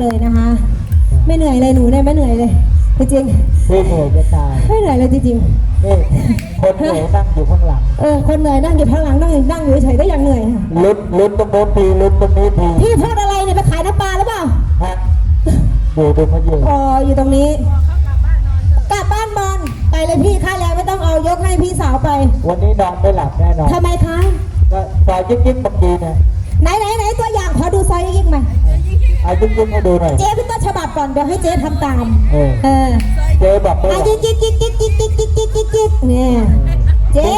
เลยนะคะ ไม่เหนื่อยเลยหนูเนี่ยไม่เหนื่อยเลยจริงพี่เหนื่อยจะตายๆไม่เหนื่อยเลยจริงนี่คนเหนื่อยนั่งอยู่ข้างหลังๆเออคนเหนื่อยนั่งอยู่ข้างหลังนั่งนั่งอยู่เฉยๆก็ยังเหนื่อยค่ะลุ้นลุ้นตรงโน้นทีลุ้นตรงนี้ทีพี่พูดอะไรเนี่ยไปขายน้ำปลาหรือเปล่าฮะดูดูเขาอยู่อ๋ออยู่ตรงนี้กลับบ้านบอลไปเลยพี่ค่าแรงไม่ต้องเอายกให้พี่สาวไป วันนี้นอนไม่หลับแน่นอนทำไมคะก็ซอยจิ๊กจิ๊กเมื่อกี้เนี่ยไหนไหนไหนตัวอย่างขอดูไซส์ยิ่งๆมาเอาจิ๊กจิ๊กให้ดูหน่อย เจ๊พี่ต้นฉบับก่อนเดี๋ยวให้เจ๊ทำตาม เออ เออเจ๊บอกไม่หอะลับจิ๊กจิ๊กจิ๊กจิ๊กจิ๊กจิ๊กจิ๊กจิ๊กจิ๊กจิ๊กเนี่ยเจ๊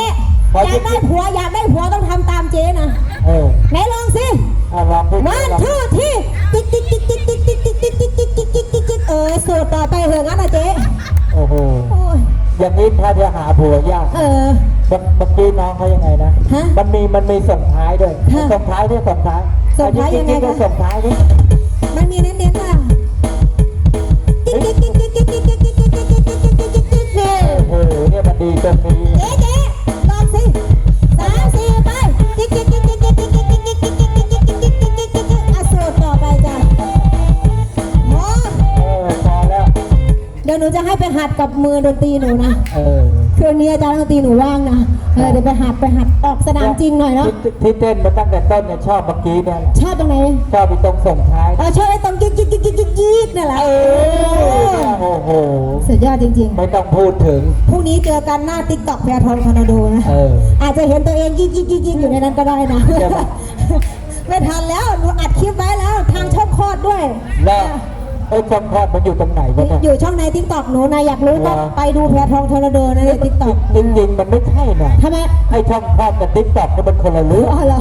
อยากได้ผัวอยากได้ผัวต้องทำตามเจ๊นะเออไหนลองสิเอาลองพูดวันลองทูที่จิ๊กจิ๊กจิ๊กจิ๊กจิ๊กจิ๊กจิ๊กจิ๊กจิ๊กจิ๊กจิ๊กจิ๊กจิ๊กเออสูตรต่อไปเหอะงั้นนะเจ๊โอ้โห โอ้ยอย่างนี้ถ้าจะหาผัวยากเออเมื่อเมื่อกี้น้องเขายังไงนะ ฮะมันมีมันมีส่งท้ายด้วย ฮะส่งท้ายด้วยส่งท้ายส่งท้ายยังไงเอาจิ๊กจิ๊กคะก็ส่งท้ายด้วย จะให้ไปหัดกับมือดนตรีหนูนะเออคืนนี้อาจารย์ดนตรีหนูว่างนะเออเดี๋ยวไปหัดไปหัดออกสนามจริงหน่อยเนาะที่ที่เต้นมาตั้งแต่ต้นเนี่ยชอบเมื่อกี้เนี่ยแหละชอบตรงไหนชอบไปตรงส่งท้ายเออชอบไอ้ตรงจิ๊กจิ๊กจิ๊กจิ๊กจิ๊กจิ๊กนั่นแหละเออโอ้โหสุดยอดจริงไม่ต้องพูดถึงๆพรุ่งนี้เจอกันหน้าติ๊กต็อกแพรทองคอนาโดนะเออ อาจจะเห็นตัวเองยิกยิกยิกยิกอยู่ในนั้นก็ได้นะ ใช่ปะไม่ทันแล้วหนูอัดคลิปไว้แล้วทางช่องคลอดด้วย แล้ว ไอ้ช่องคลอดมันอยู่ตรงไหนวะเนี่ย อยู่ช่องในทิกตอกหนูนะอยากรู้ต้องเหรอไปดูแพรทองทอร์นาโดนะในทิกตอกจริงๆมันไม่ใช่นะทำไมไอ้ช่องคลอดกับติ๊กต็อกเนี่ยมันคนละเรื่องอ๋อเหรอ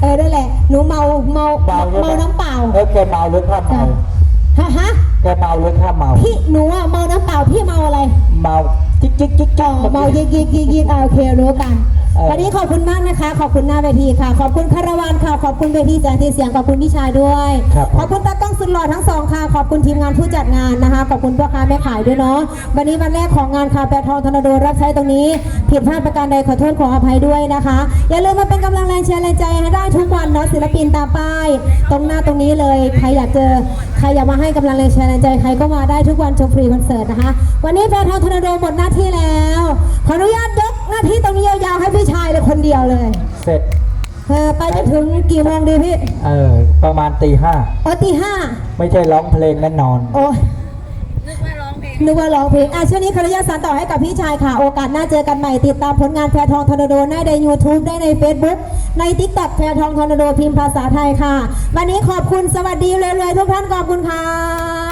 เออนั่นแหละหนูเมาเมาเมาใช่ไหเมาน้ำเปล่าเออแกเมาหรือข้าเมาฮะฮะแกเมาหรือข้าเมาพี่หนูอะเมาน้ำเปล่าพี่เมาอะไร เมาจิ๊กจิ๊กจิ๊กอ๋จิ๊อกเมายิกยิกยิกยิกอะโอเครู้กันเออ วันนี้ขอบคุณมากนะคะ ขอบคุณหน้าเวทีค่ะ ขอบคุณคาราวานค่ะ ขอบคุณเวทีแสงสีเสียง ขอบคุณพี่ชายด้วยครับขอบคุณตากล้องสุดหล่อทั้งสองค่ะ ขอบคุณทีมงานผู้จัดงานนะคะ ขอบคุณพ่อค้าแม่ขายด้วยเนาะ วันนี้วันแรกของงานคาแปรทองธนโดรับใช้ตรงนี้ ผิดพลาดประการใดขอโทษขออภัยด้วยนะคะ อย่าลืมมาเป็นกำลังแรงเชียร์แรงใจให้ได้ทุกวันเนาะศิลปินตามป้าย ตรงหน้าตรงนี้เลย ใครอยากเจอ ใครอยากมาให้กำลังแรงเชียร์แรงใจใครก็มาได้ทุกวันชมฟรีคอนเสิร์ตนะคะ วันนี้แฟนทองธนโดหมดหน้าที่แล้ว ขออนุญาตยก หน้าที่ตรงนี้ยาวๆให้พี่ชายเลยคนเดียวเลยเสร็จ เออไปจนถึงกี่โมงดีพี่เออ ประมาณตีห้า โอตีห้าไม่ใช่ร้องเพลงแน่นอน โอ้ยนึกว่าร้องเพลงอะช่วงนี้ขออนุญาตสานต่อให้กับพี่ชายค่ะ โอกาสหน้าเจอกันใหม่ ติดตามผลงานแพรทองทอร์นาโดได้ใน YouTube ได้ใน Facebook ใน TikTok แพรทองทอร์นาโดพิมพ์ภาษาไทยค่ะ วันนี้ขอบคุณสวัสดีเลยๆทุกท่านขอบคุณค่ะ